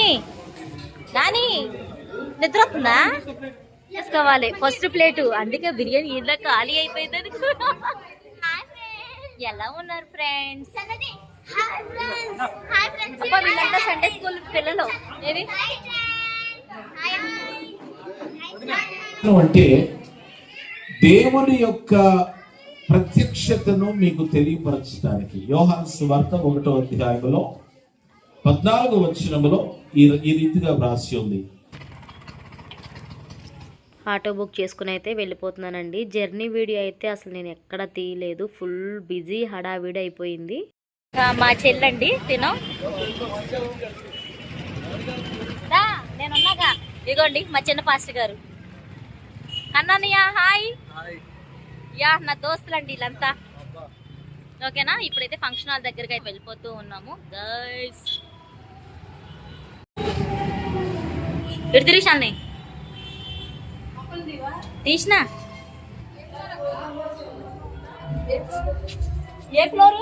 నాని. నాని నిద్ర వస్తుందా? తీసుకోవాలి ఫస్ట్ ప్లేటు. అందుకే బిర్యానీ ఇలా ఖాళీ అయిపోయింది ఎలా ఉన్నారు ఫ్రెండ్స్? వీళ్ళంతా సండే స్కూల్ పిల్లలు. ఏది? అంటే దేవుని యొక్క ప్రత్యక్షతను మీకు తెలియపరచడానికి యోహాన్ సువార్త ఒకటో అధ్యాయంలో పద్నాలుగు వచనములో ఈ ఈ రీతిగా వ్రాసి ఉంది. ఆటో బుక్ చేసుకుని అయితే వెళ్ళిపోతున్నానండి. జర్నీ వీడియో అయితే అసలు నేను ఎక్కడ తీయలేదు. ఫుల్ బిజీ హడావిడి అయిపోయింది. మా చెల్లండి తిను. నేనున్నాగా. ఇదిగోండి మా చిన్న పాస్టర్ గారు. అన్నయ్య హాయ్. యా నా దోస్తులండి వీళ్ళంతా. ఓకేనా? ఇప్పుడైతే ఫంక్షన్ హాల్ దగ్గరికి అయితే వెళ్ళిపోతూ ఉన్నాము. గైస్. ఇటు తిరిగి తీసిన? ఏ ఫ్లోర్?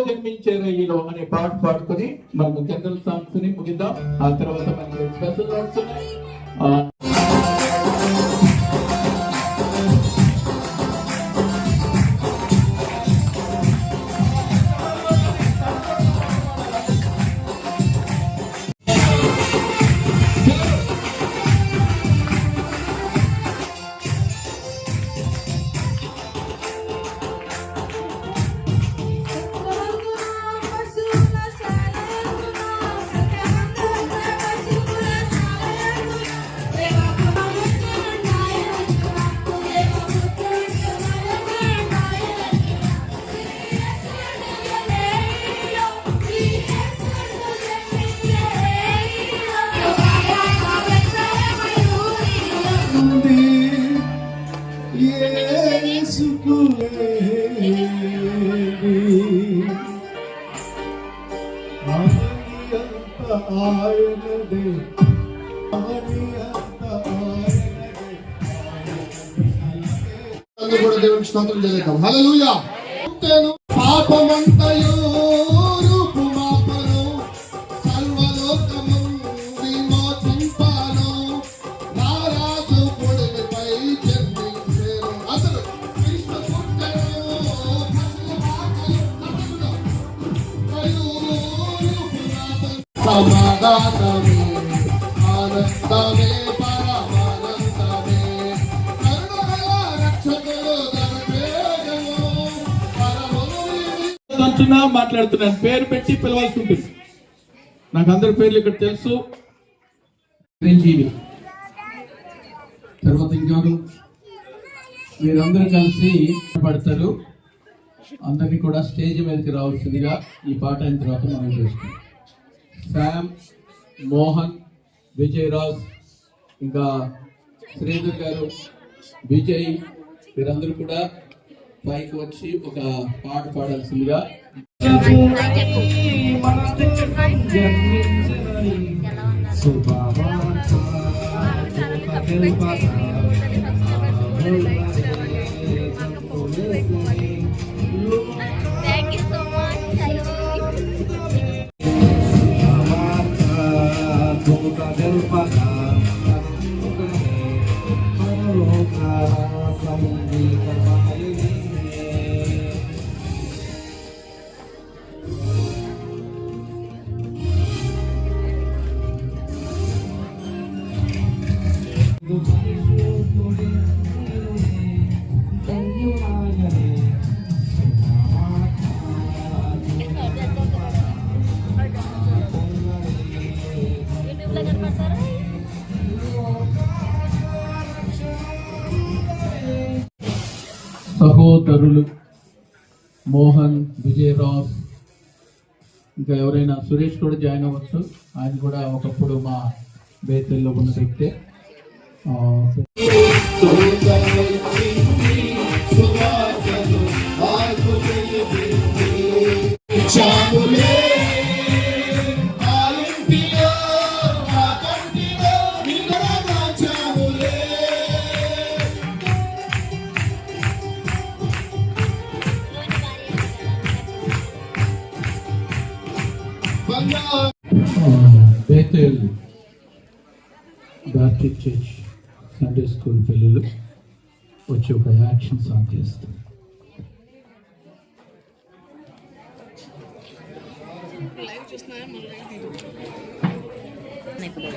ఇయర్తుండో జన్మించారయ్యలో అనే పాట పాడుకొని మనము జనరల్ సాంగ్స్ని ముగిద్దాం. ఆ తర్వాత మనకి స్పెషల్ సాంగ్స్ ఉన్నాయి. పాకలు మరియు రూపుమాపను సమాధానమే ఆనందమే. మాట్లాడుతున్నా మాట్లాడుతున్నాను. పేరు పెట్టి పిలవాల్సి ఉంటుంది. నాకు అందరి పేర్లు ఇక్కడ తెలుసు. చిరంజీవి. తర్వాత ఇంకెవరు? మీరందరూ కలిసి పడతారు. అందరినీ కూడా స్టేజ్ మీదకి రావాల్సిందిగా ఈ పాట అయిన తర్వాత మనం చేస్తాం శామ్ మోహన్ విజయరాజ్ ఇంకా శ్రీధర్ గారు విజయ్ వీరందరూ కూడా పైకి వచ్చి ఒక పాట పాడాల్సిందిగా థ్యాంక్ యూ సో మచ్ సహోదరులు మోహన్ విజయరాజ్ ఇంకా ఎవరైనా సురేష్ కూడా జాయిన్ అవ్వచ్చు ఆయన కూడా ఒకప్పుడు మా బేతల్లో ఉన్న వ్యక్తే చాలు సండే స్కూల్ పిల్లలు వచ్చి ఒక యాక్షన్ సాంగ్ చేస్తారు పొట్టి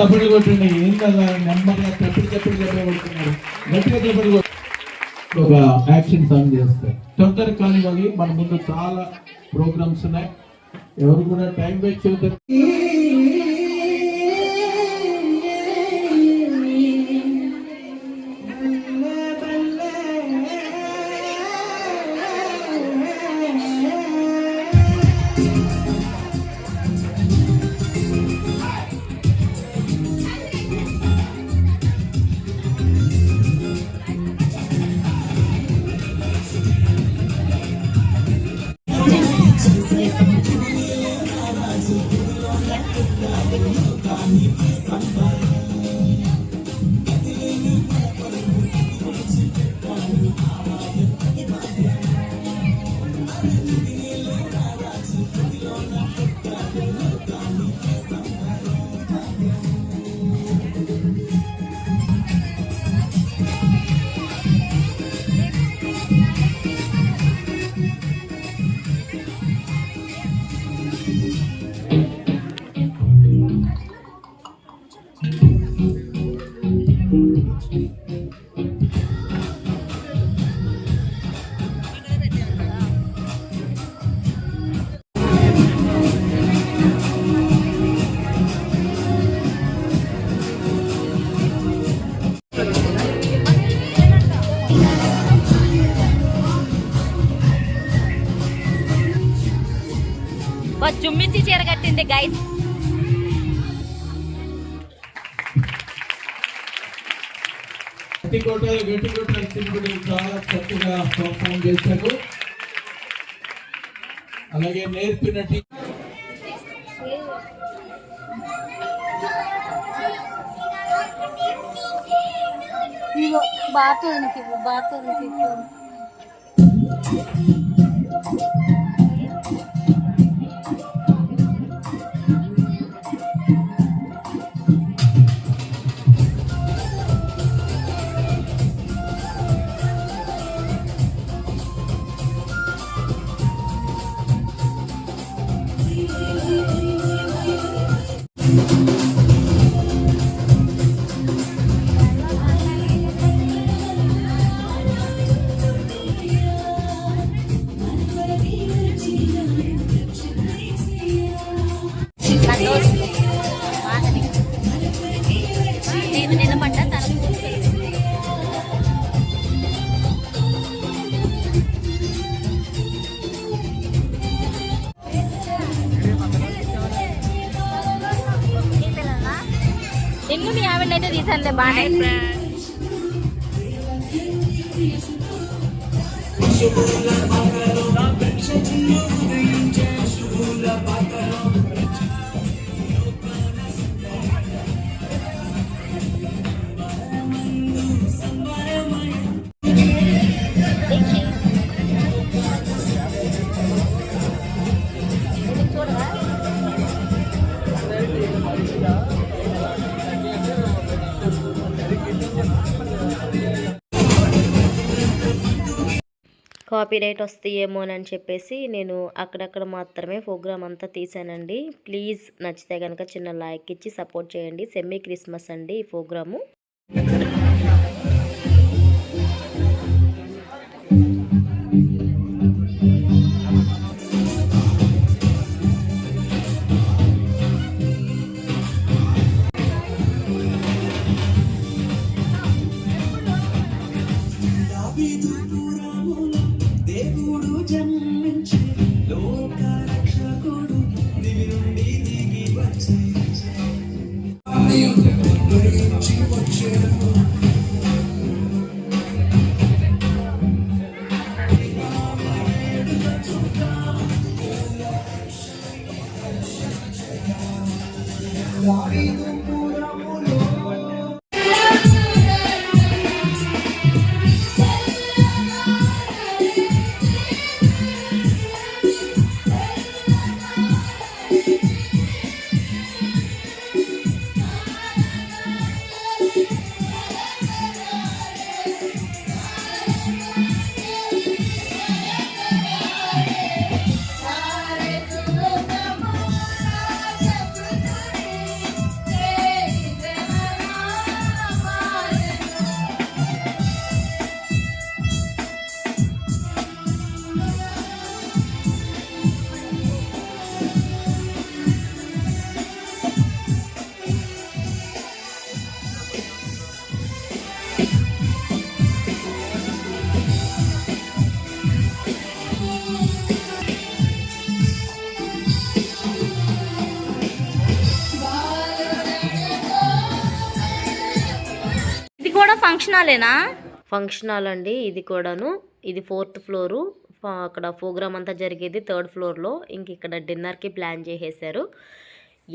తప్పుడు కొట్టండి. ఏం కదా నెమ్మదిగా తప్పుడు తప్పుడు తప్పుడు కొడుతున్నారు గట్టిగా తప్పుడు ఒక యాక్షన్ సాంగ్ చేస్తారు. తొందర కానివ్వాలి. మన ముందు చాలా ప్రోగ్రామ్స్ ఉన్నాయి. ఎవరు కూడా టైం వేస్ట్ చేయొద్దు. చక్కగా పర్ఫామ్ చేశారు. అలాగే నేర్పిన బాతో బాతో నిన్ను మీ ఆవిడనైతే తీసానులే బాగా చూడరా కాపీ రైట్ వస్తాయేమోనని చెప్పేసి నేను అక్కడక్కడ మాత్రమే ప్రోగ్రామ్ అంతా తీసానండి ప్లీజ్ నచ్చితే కనుక చిన్న లైక్ ఇచ్చి సపోర్ట్ చేయండి. సెమీ క్రిస్మస్ అండి ఈ ప్రోగ్రాము. ఫంక్షన్ హాలేనా ఫంక్షన్ హాల్ అండి ఇది కూడాను. ఇది ఫోర్త్ ఫ్లోరు. అక్కడ ప్రోగ్రామ్ అంతా జరిగేది థర్డ్ ఫ్లోర్లో. ఇంక ఇక్కడ డిన్నర్కి ప్లాన్ చేసేసారు.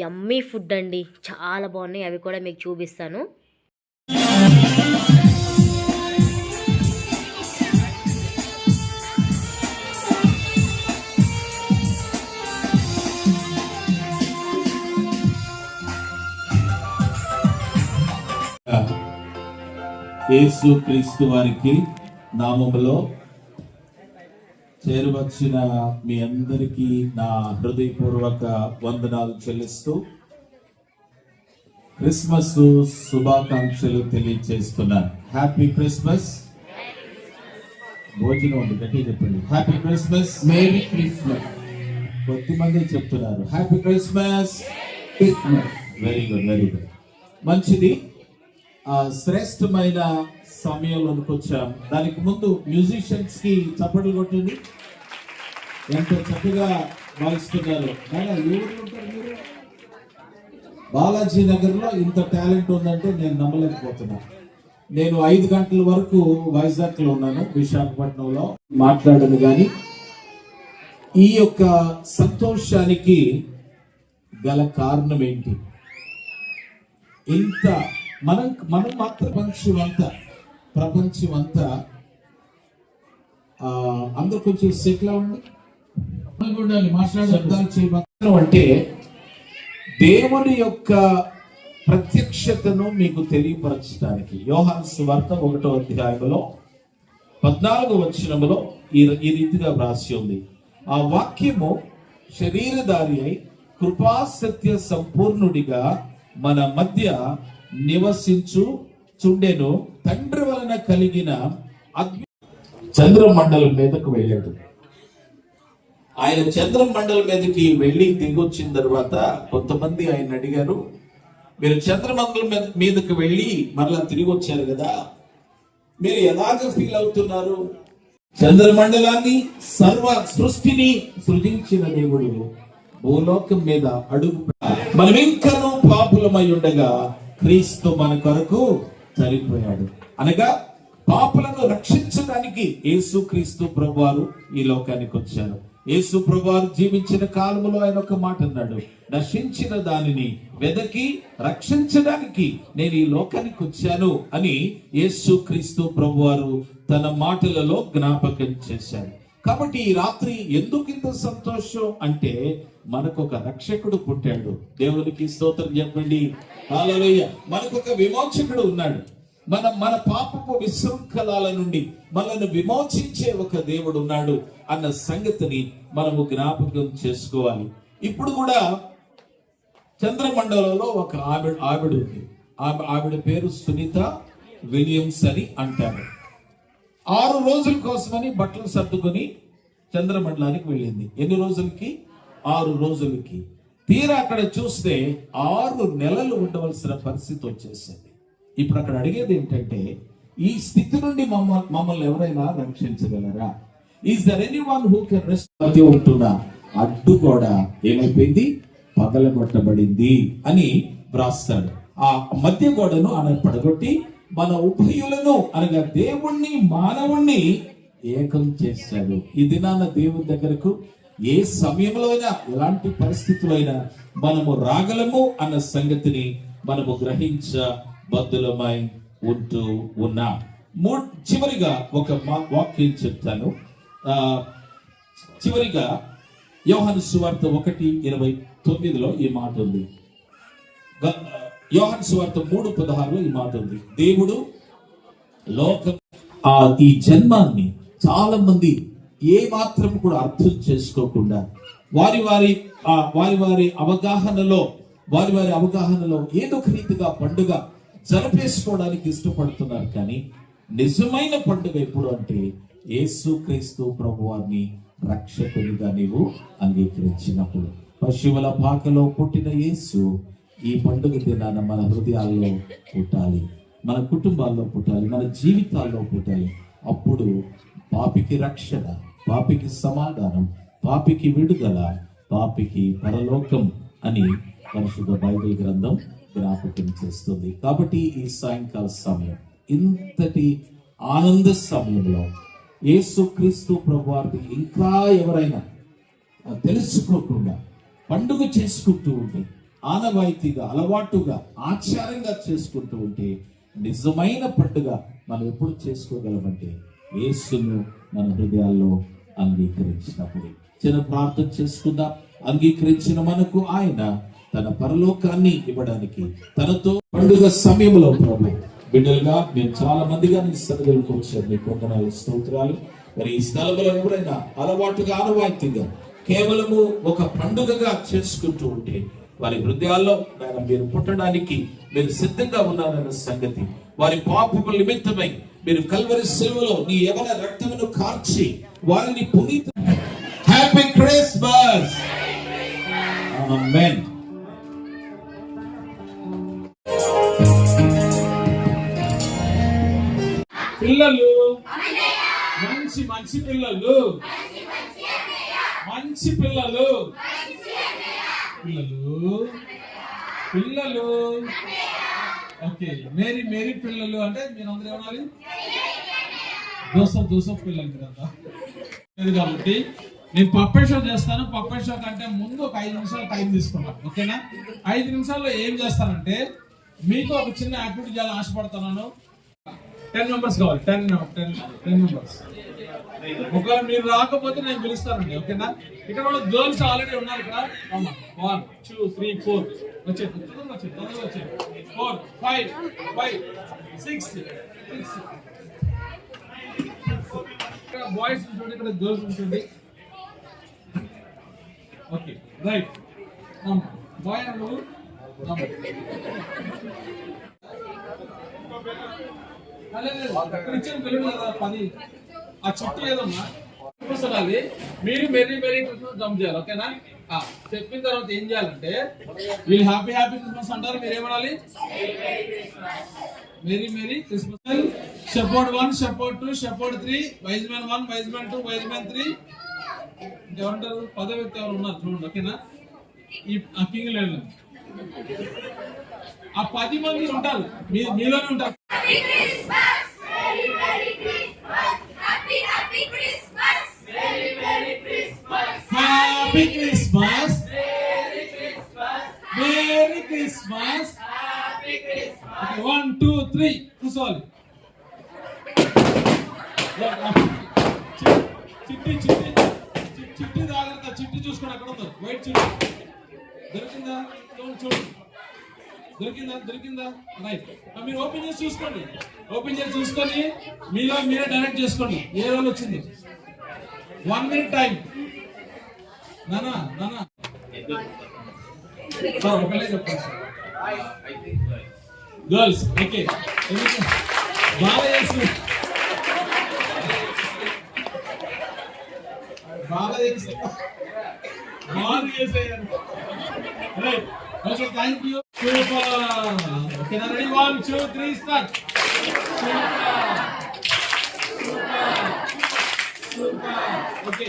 యమ్మీ ఫుడ్ అండి చాలా బాగున్నాయి అవి కూడా మీకు చూపిస్తాను. యేసు క్రీస్తు వారికి నామములో చేరువచ్చిన మీ అందరికీ నా హృదయపూర్వక వందనాలు చెల్లిస్తూ క్రిస్మస్ శుభాకాంక్షలు తెలియజేస్తున్నాను హ్యాపీ క్రిస్మస్ భోజనం ఉంది గట్టి చెప్పండి. హ్యాపీ క్రిస్మస్ మేరీ క్రిస్మస్ కొద్దిమంది చెప్తున్నారు. Happy Christmas Christmas very good very good మంచిది. శ్రేష్టమైన సమయంలోనికి వచ్చాం. దానికి ముందు మ్యూజిషియన్స్కి చప్పట్లు కొట్టండి. ఎంత చక్కగా వాయిస్తున్నారు. బాలాజీ నగర్లో ఇంత టాలెంట్ ఉందంటే నేను నమ్మలేకపోతున్నా. నేను ఐదు గంటల వరకు వైజాగ్లో ఉన్నాను విశాఖపట్నంలో మాట్లాడను కానీ ఈ యొక్క సంతోషానికి గల కారణం ఏంటి? ఇంత మనం మనం మాత్రం ప్రపంచం అంతా ప్రపంచం అంతా ఆ, అందరూ కొంచెం సెటిల్ అవ్వండి. ఉండాలి మాట్లాడాలి చేయబోతున్నాం అంటే దేవుని యొక్క ప్రత్యక్షతను మీకు తెలియపరచడానికి యోహాన్ సువార్త ఒకటో అధ్యాయంలో పద్నాలుగు వచనములో ఈ ఈ రీతిగా వ్రాసి ఉంది. ఆ వాక్యము శరీరధారి అయి కృపాసత్య సంపూర్ణుడిగా మన మధ్య నివసించు చుండెను తండ్రి వలన కలిగిన చంద్రమండలం మీదకు వెళ్ళాడు. ఆయన చంద్రమండలం మీదకి వెళ్ళి దిగొచ్చిన తర్వాత కొంతమంది ఆయన అడిగారు మీరు చంద్రమండలం మీద మీదకి వెళ్ళి మరలా తిరిగి వచ్చారు కదా మీరు ఎలాగ ఫీల్ అవుతున్నారు? చంద్రమండలాన్ని సర్వ సృష్టిని సృజించిన దేవుడు భూలోకం మీద అడుగు మనం ఇంకనూ పాపులమై ఉండగా క్రీస్తు మన కొరకు చనిపోయాడు. అనగా పాపులను రక్షించడానికి యేసు క్రీస్తు ప్రభువారు ఈ లోకానికి వచ్చారు. యేసు ప్రభువారు జీవించిన కాలములో ఆయన ఒక మాట అన్నాడు నశించిన దానిని వెదకి రక్షించడానికి నేను ఈ లోకానికి వచ్చాను అని యేసు క్రీస్తు ప్రభువారు తన మాటలలో జ్ఞాపకం చేశాడు కాబట్టి ఈ రాత్రి ఎందుకు ఇంత సంతోషం అంటే మనకు ఒక రక్షకుడు పుట్టాడు. దేవునికి స్తోత్రం చెప్పండి. హల్లెలూయ. మనకు ఒక విమోచకుడు ఉన్నాడు. మన మన పాపపు విశృంఖలాల నుండి మనల్ని విమోచించే ఒక దేవుడు ఉన్నాడు అన్న సంగతిని మనము జ్ఞాపకం చేసుకోవాలి. ఇప్పుడు కూడా చంద్రమండలంలో ఒక ఆవిడ ఆవిడ ఉంది. ఆమె ఆవిడ పేరు సునీత విలియమ్స్ అని అంటారు. ఆరు రోజుల కోసమని బట్టలు సర్దుకొని చంద్రమండలానికి వెళ్ళింది. ఎన్ని రోజులకి? ఆరు రోజులకి. తీరా అక్కడ చూస్తే ఆరు నెలలు ఉండవలసిన పరిస్థితి వచ్చేసింది. ఇప్పుడు అక్కడ అడిగేది ఏంటంటే ఈ స్థితి నుండి మమ్మల్ని మమ్మల్ని ఎవరైనా రక్షించగలరా? Is there anyone who can rest ఉంటున్న అడ్డు కూడా ఏమైపోయింది? పగలగొట్టబడింది అని వ్రాస్తాడు. ఆ మధ్య గోడను ఆయన పడగొట్టి మన ఉభయులను అనగా దేవుణ్ణి మానవుణ్ణి ఏకం చేశాడు. ఈ దినాన దేవుని దగ్గరకు ఏ సమయంలో అయినా ఎలాంటి పరిస్థితులైనా అయినా మనము రాగలము అన్న సంగతిని మనము గ్రహించబద్దులమై ఉంటూ ఉన్నాం. మూ చివరిగా ఒక మా- వాక్యం చెప్తాను. ఆ చివరిగా యోహన్ సువార్త ఒకటి ఇరవై తొమ్మిదిలో ఈ మాట ఉంది. గ- యోహన్ సువార్త మూడు పదహారులో ఈ మాట ఉంది. దేవుడు లోకం ఆ ఈ జన్మాన్ని చాలా మంది ఏ మాత్రం కూడా అర్థం చేసుకోకుండా వారి వారి ఆ వారి వారి అవగాహనలో వారి వారి అవగాహనలో ఏదో ఒక రీతిగా పండుగ జరిపేసుకోవడానికి ఇష్టపడుతున్నారు కానీ నిజమైన పండుగ ఎప్పుడు అంటే యేసు క్రీస్తు ప్రభువాన్ని రక్షకునిగా నీవు అంగీకరించినప్పుడు. పశువుల పాకలో పుట్టిన యేసు ఈ పండుగ దినాన మన హృదయాల్లో పుట్టాలి మన కుటుంబాల్లో పుట్టాలి మన జీవితాల్లో పుట్టాలి. అప్పుడు పాపికి రక్షణ పాపికి సమాధానం పాపికి విడుదల పాపికి పరలోకం అని పరిశుద్ధ బైబిల్ గ్రంథం జ్ఞాపకం చేస్తుంది. కాబట్టి ఈ సాయంకాల సమయం ఇంతటి ఆనంద సమయంలో యేసుక్రీస్తు ప్రభు ఇంకా ఎవరైనా తెలుసుకోకుండా పండుగ చేసుకుంటూ ఉంటే ఆనవాయితీగా అలవాటుగా ఆచారంగా చేసుకుంటూ ఉంటే నిజమైన పండుగ మనం ఎప్పుడు చేసుకోగలమంటే యేసును మన హృదయాల్లో అంగీకరించినప్పుడు. చిన్న ప్రార్థన చేసుకుందాం. అంగీకరించిన మనకు ఆయన తన పరలోకాన్ని ఇవ్వడానికి తనతో పండుగ సమయంలో ప్రభు. బిడ్డలుగా మేము చాలా మందిగా నీ సన్నిధులకు వచ్చారు మీ కొందనాలు స్తోత్రాలు. మరి ఈ స్థలంలో ఎవరైనా అలవాటుగా ఆనవాయితీగా కేవలము ఒక పండుగగా చేసుకుంటూ ఉంటే వారి హృదయాల్లో నాయన మీరు పుట్టడానికి మీరు సిద్ధంగా ఉన్నారన్న సంగతి. వారి పాపముల నిమిత్తమై మీరు కల్వరి సెలవులో నీ ఎవరి రక్తమును కార్చి వారిని పునీత హ్యాపీ క్రిస్మస్ ఆమేన్ పిల్లలు మంచి మంచి పిల్లలు. మంచి పిల్లలు. పిల్లలు. పిల్లలు. ఓకే మేరీ మేరీ పిల్లలు అంటే మీరు అందరూ ఏమనాలి? దోసఫ్ దోసఫ్ పిల్లలు కదా. కాబట్టి నేను పప్పై షో చేస్తాను. పప్పై షో కంటే ముందు ఒక ఐదు నిమిషాలు టైం తీసుకున్నాను ఓకేనా? ఐదు నిమిషాల్లో ఏం చేస్తానంటే మీకు ఒక చిన్న యాక్టివిటీ చేయాలని ఆశపడుతున్నాను. టెన్ మెంబర్స్ కావాలి. Ten ten ten members. ఒకవేళ మీరు రాకపోతే నేను పిలుస్తానండి ఓకేనా? ఇక్కడ కూడా గర్ల్స్ ఆల్రెడీ ఉన్నారు ఇక్కడ. వన్ టూ త్రీ ఫోర్ వచ్చే వచ్చే four five five six six ఇక్కడ బాయ్స్ ఉంటుంది ఇక్కడ గర్ల్స్ ఉంటుంది. ఓకే రైట్ బాయ్ నువ్వు బెలూన్ కదా పది. ఆ చుట్టూ ఏదమ్మా పుస్తకాలు మీరు మెరీ మెర్రీ క్రిస్మస్ జంప్ చేయాలి ఓకేనా? చెప్పిన తర్వాత ఏం చేయాలంటే వీళ్ళు హ్యాపీ హ్యాపీ క్రిస్మస్ అంటారు మీరు ఏమనాలి? Merry merry Christmas shepherd one shepherd two shepherd three wise man one wise man two wise man three ఇంకేమంటారు పదో వ్యక్తి ఎవరు ఉన్నారు చూడండి ఓకేనా? ఈ ఆ కింగ్ లైన్ ఆ పది మంది ఉంటారు మీలోనే ఉంటారు. Happy Christmas merry Christmas one two three కూర్చోవాలి చిట్టి చిట్టి చిట్టి జాగ్రత్త. చిట్టి చూసుకోండి అక్కడ ఉంది. వైట్ చిట్టి. దొరికిందా? చూడండి చూడండి దొరికిందా? దొరికిందా? రైట్ మీరు ఓపెన్ చేసి చూసుకోండి. ఓపెన్ చేసి చూసుకొని మీలో మీరే డైరెక్ట్ చేసుకోండి. ఏ రోజు వచ్చింది? వన్ మినిట్ టైం నానా నానా. సార్ ఒకళ్ళే చెప్పండి గర్ల్స్ ఓకే బాగా చేసి. బాగా చేసి. బాగా చేసేయారు right okay thank you super okay నా ready one two three start super okay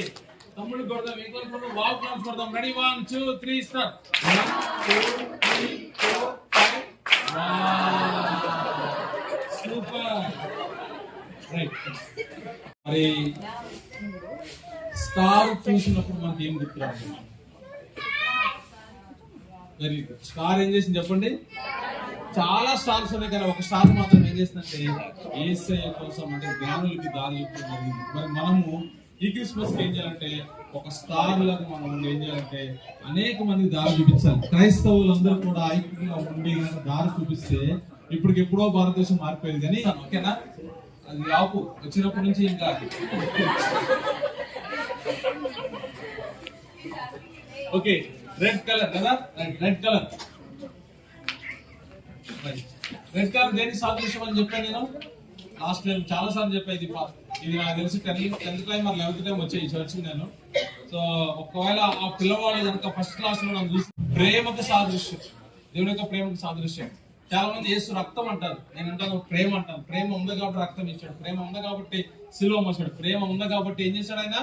తమ్ముడు కొడదాం ఇంకొక ఫోటో వావ్ కొడదాం. Ready one two three star super right మరి స్టార్ చూసినప్పుడు మనకి ఏం గుర్తురాదు? వెరీ గుడ్ స్టార్ ఏం చేసింది చెప్పండి? చాలా స్టార్స్ ఉన్నాయి కానీ ఒక స్టార్ మాత్రం ఏం చేసిందంటే ఏసయ్య కోసం అంటే జ్ఞానులకి దారి చూపడం జరిగింది. మరి మనము ఈ క్రిస్మస్ ఏం చేయాలంటే ఒక స్టార్ లాగా మనం ఉండి ఏం చేయాలంటే అనేక మంది దారి చూపించాలి. క్రైస్తవులందరూ కూడా ఐక్యంగా ఉండి దారి చూపిస్తే ఇప్పటికి ఎప్పుడో భారతదేశం మారిపోయింది. కానీ ఓకేనా? అది ఆపు. వచ్చినప్పటి నుంచి ఇంకా ఓకే రెడ్ కలర్ కదా? Red colour. రెడ్ కలర్ దేని సాదృశ్యం అని చెప్పాను నేను? లాస్ట్ టైం చాలా సార్లు చెప్పేది ఇది ఇది నాకు తెలిసి. టెన్త్ టెన్త్ టైం మరి లెవెన్త్ టైం వచ్చాయి ఈ చర్చ్ నేను. సో ఒకవేళ ఆ పిల్లవాడు కనుక ఫస్ట్ క్లాస్లో నన్ను చూసి ప్రేమకు సాదృశ్యం. దేవుని యొక్క ప్రేమకు సాదృశ్యం. చాలా మంది యేసు రక్తం అంటారు. నేను అంటాను ప్రేమ అంటాను. ప్రేమ ఉంది కాబట్టి రక్తం ఇచ్చాడు. ప్రేమ ఉంది కాబట్టి సిలువ మోసాడు ప్రేమ ఉంది కాబట్టి ఏం చేశాడు ఆయన?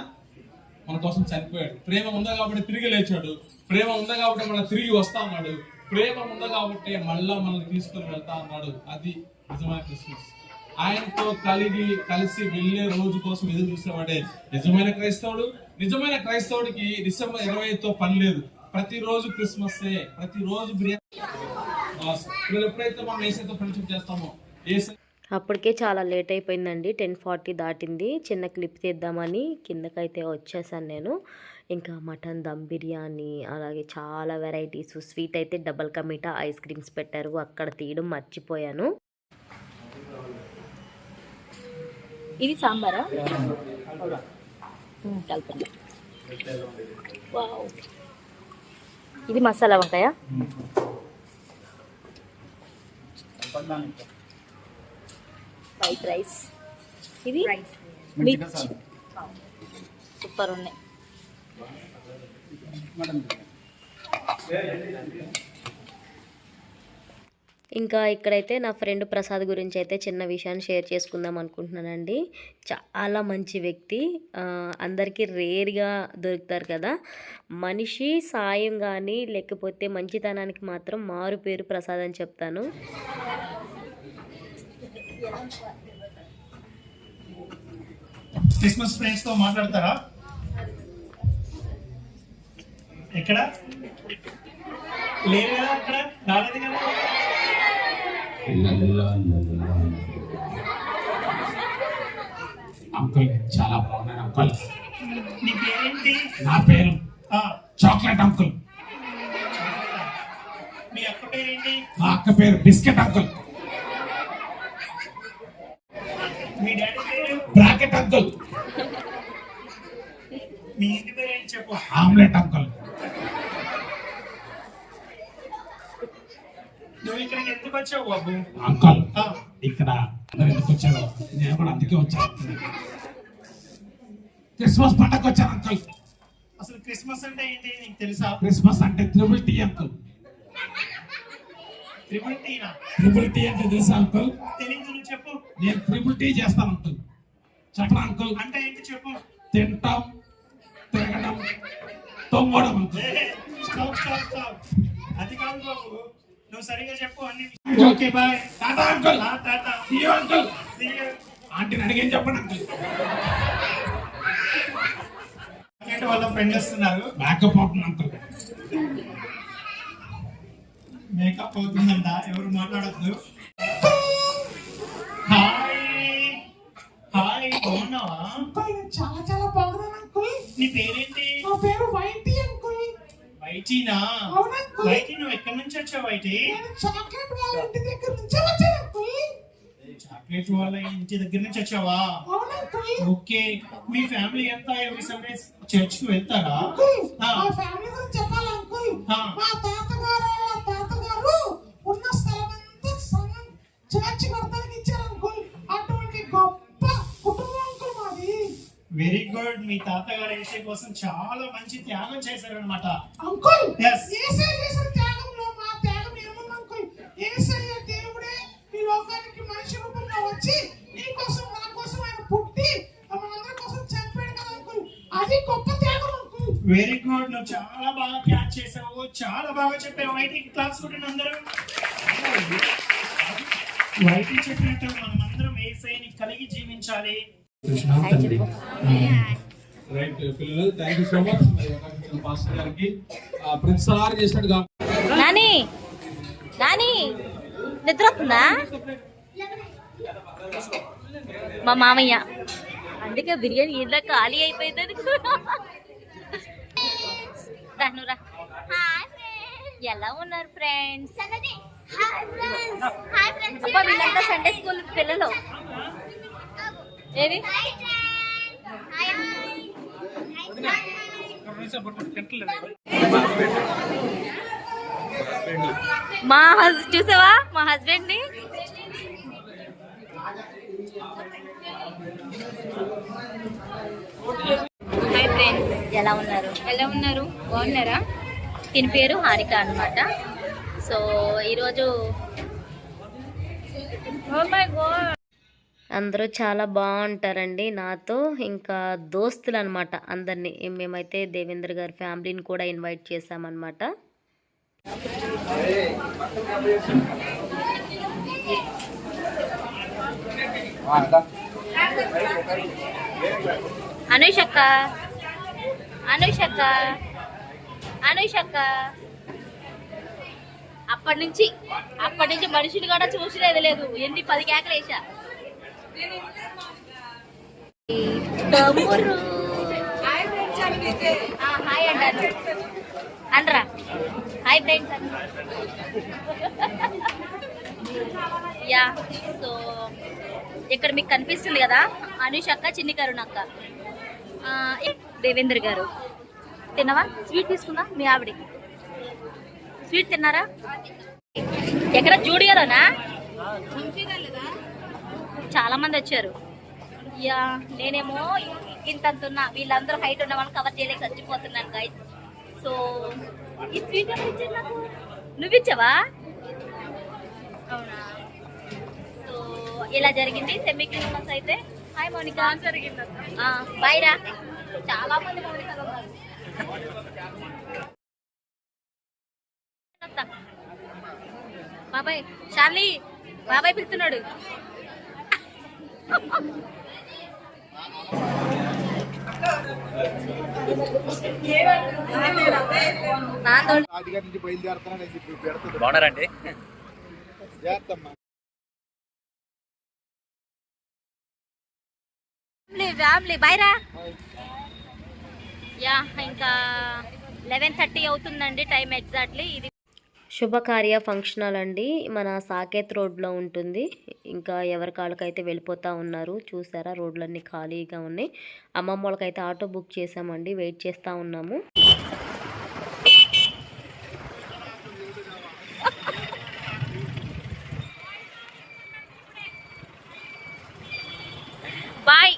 మన కోసం చనిపోయాడు. ప్రేమ ఉందా కాబట్టి తిరిగి లేచాడు. ప్రేమ ఉందా కాబట్టి మళ్ళీ తిరిగి వస్తా అన్నాడు. ప్రేమ ఉందా కాబట్టి మళ్ళా మనల్ని తీసుకొని వెళ్తా అన్నాడు. అది నిజమైన క్రిస్మస్ ఆయనతో కలిగి కలిసి వెళ్ళే రోజు కోసం ఎదురు చూసేవాడే నిజమైన క్రైస్తవుడు. నిజమైన క్రైస్తవుడికి డిసెంబర్ ఇరవై తో పని లేదు. ప్రతిరోజు క్రిస్మస్ ప్రతిరోజు బిర్యానీ. ఎప్పుడైతే మనం ఏసైతో ఫ్రెండ్షిప్ చేస్తామో ఏసై అప్పటికే చాలా లేట్ అయిపోయిందండి. టెన్ ఫార్టీ దాటింది. చిన్న క్లిప్ తీద్దామని కిందకైతే వచ్చేసాను నేను. ఇంకా మటన్ దమ్ బిర్యానీ అలాగే చాలా వెరైటీస్. స్వీట్ అయితే డబల్ కమీటా ఐస్ క్రీమ్స్ పెట్టారు. అక్కడ తీయడం మర్చిపోయాను. ఇది సాంబారా? వావ్. ఇది మసాలా వంకాయ? వైట్ రైస్ ఇది మిర్చి. సూపర్ ఉన్నాయి. ఇంకా ఇక్కడైతే నా ఫ్రెండ్ ప్రసాద్ గురించి అయితే చిన్న విషయాన్ని షేర్ చేసుకుందాం అనుకుంటున్నానండి. చాలా మంచి వ్యక్తి. అందరికీ రేర్గా దొరుకుతారు కదా. మనిషి సాయం కానీ లేకపోతే మంచితనానికి మాత్రం మారు పేరు ప్రసాద్ అని చెప్తాను. క్రిస్మస్ ఫ్రెండ్స్తో మాట్లాడతారా? ఎక్కడ? లేదు కదా అక్కడ. రాలేదు కదా అంకుల్ చాలా బాగున్నాను అంకుల్ నా పేరు చాక్లెట్ అంకుల్ మీ అక్క పేరేంటి? మా అక్క పేరు బిస్కెట్ అంకుల్ మీ డాడీ పేరు? బ్రాకెట్ అంకుల్ మీ ఇంటి పేరేంటి చెప్పు? ఆమ్లెట్ అంకుల్ నువ్వు ఇక్కడికి ఎందుకు వచ్చావు బాబు అంకుల్ ఇక్కడ అందరు ఎందుకు వచ్చారో? నేను కూడా అందుకే వచ్చాను. క్రిస్మస్ పండగ వచ్చాను అంకుల్. అసలు క్రిస్మస్ అంటే ఏంటి నీకు తెలుసా? క్రిస్మస్ అంటే త్రిబుల్ టీ అంకుల్. ట్రిపుల్ టీనా? త్రిబుల్ టీ అంటే తెలుసా అంకుల్? తెలీదు నువ్వు చెప్పు. నేను త్రిబుల్ టీ చేస్తాను అంకుల్. చెప్పనా అంకుల్? అంటే ఏంటి చెప్పు. తింటాం తిరగడం తొమ్మడం అంకుల్. Stop stop stop. అది కాదు బాబు. నువ్వు సరిగా చెప్పు అన్ని okay bye tata uncle tata See you, uncle See you. ఆంటీని అడిగేం చెప్పండి అంకుల్ ఏంటి వాళ్ళ ఫ్రెండ్ వస్తున్నారు. బ్యాకప్ అవుతుంది అంకుల్ మేకప్ అవుతుందంట. ఎవరు మాట్లాడద్దు. హాయ్ హాయ్ బాగున్నావా? చాలా చాలా బాగున్నాను అంకుల్ నీ పేరేంటి? నా పేరు వైటీ. నువ్వు ఎక్కడి నుంచి వచ్చావు నేను చాక్లెట్ వాళ్ళ ఇంటి దగ్గర నుంచి వచ్చాను అంకుల్ చాక్లెట్ వాళ్ళ ఇంటి దగ్గర నుంచి వచ్చావా? Uncle okay. మీ ఫ్యామిలీ అంతా ఎవ్రీ సండే చర్చ్కి వెళ్తారా? అంకుల్ ఆ. మా ఫ్యామిలీ గురించి చెప్పాలి అంకుల్? ఆ. మా తాతగారు వాళ్ళ తాతగారు ఉన్న స్థలం అంతా సగం చేర్చి వెరీ గుడ్. మీ తాతగారు ఏసే కోసం చాలా మంచి త్యాగం చేశారనమాట అంకుల్ Yes. ఏసయ్య చేసిన త్యాగంలో మా త్యాగం ఏముంది అంకుల్? ఏసయ్య దేవుడే ఈ లోకానికి మనిషి రూపంలో వచ్చి నీ కోసం నా కోసం ఆయన పుట్టి మనందరి కోసం చనిపోయాడు కదా అంకుల్? అది గొప్ప త్యాగం అంకుల్. వెరీ గుడ్ నువ్వు చాలా బాగా క్యాచ్ చేసావు చాలా బాగా చెప్పావు. వైటీ క్లాస్ కొట్టిన అందరూ. వైటీ చెప్పినట్టు మనమందరం ఏసైని కలిగి జీవించాలి. కృష్ణ తండ్రి రైట్ పిల్లలు thank you so much pastor గారికి ఆ, ప్రతిసారి చేసినట్టు కాకుండా నాని నాని నిద్ర వస్తుందా? మా మామయ్య. అందుకే బిర్యానీ ఇంట్లో ఖాళీ అయిపోయింది. ఎలా ఉన్నారు ఫ్రెండ్స్ అబ్బా వీళ్ళంతా సండే స్కూల్ పిల్లలు. ఏది? మా హస్ చూసావా? మా హస్బెండ్ని హాయ్ ఫ్రెండ్స్. ఎలా ఉన్నారు? ఎలా ఉన్నారు? బాగున్నారా? దీని పేరు హారిక అన్నమాట. సో ఈరోజు Oh. అందరూ చాలా బాగుంటారండి నాతో. ఇంకా దోస్తులు అనమాట అందరినీ. మేమైతే దేవేంద్ర గారి ఫ్యామిలీని కూడా ఇన్వైట్ చేశామన్నమాట అనుషక్క. అనుషక్క. అనుషక్క. అప్పటి నుంచి అప్పటి నుంచి మనుషులు కూడా చూసిలేదు లేదు. ఎన్ని పది కేకలు వేసా హాయ్ అంటారు అనరా. హాయ్ ఫ్రెండ్స్ యా సో ఇక్కడ మీకు కనిపిస్తుంది కదా అనుష్ అక్క చిన్ని కరుణక్క అక్క. ఏ- దేవేంద్ర గారు. తిన్నావా? స్వీట్ తీసుకుందా? మీ ఆవిడకి. స్వీట్ తిన్నారా? ఎక్కడ? జూడియోలోనా? చాలా మంది వచ్చారు. యా నేనేమో ఇంత ఉన్నా వీళ్ళందరూ హైట్ ఉన్న వాళ్ళని కవర్ చేయలేక చచ్చిపోతున్నాను గైస్ సో ఈ స్వీట్ ఇచ్చారు నాకు? నువ్వు ఇచ్చావా? అవునా? సో ఇలా జరిగింది. సెమీ క్రిస్మస్ అయితే హాయ్ మౌనిక జరిగింది బాయ్ రా. చాలా మంది మౌనిక బాబాయ్ షార్లీ బాబాయ్ పిలుస్తున్నాడు నాతో బాగున్నారండి. ఫ్యామిలీ యా ఇంకా లెవెన్ థర్టీ అవుతుందండి టైం ఎగ్జాక్ట్లీ ఇది శుభకార్య ఫంక్షన్ అండి. మన సాకేత్ రోడ్లో ఉంటుంది. ఇంకా ఎవరి కాళ్ళకైతే వెళ్ళిపోతూ ఉన్నారు చూసారా? రోడ్లన్నీ ఖాళీగా ఉన్నాయి. అమ్మమ్మ వాళ్ళకైతే ఆటో బుక్ చేసామండి వెయిట్ చేస్తూ ఉన్నాము. బాయ్.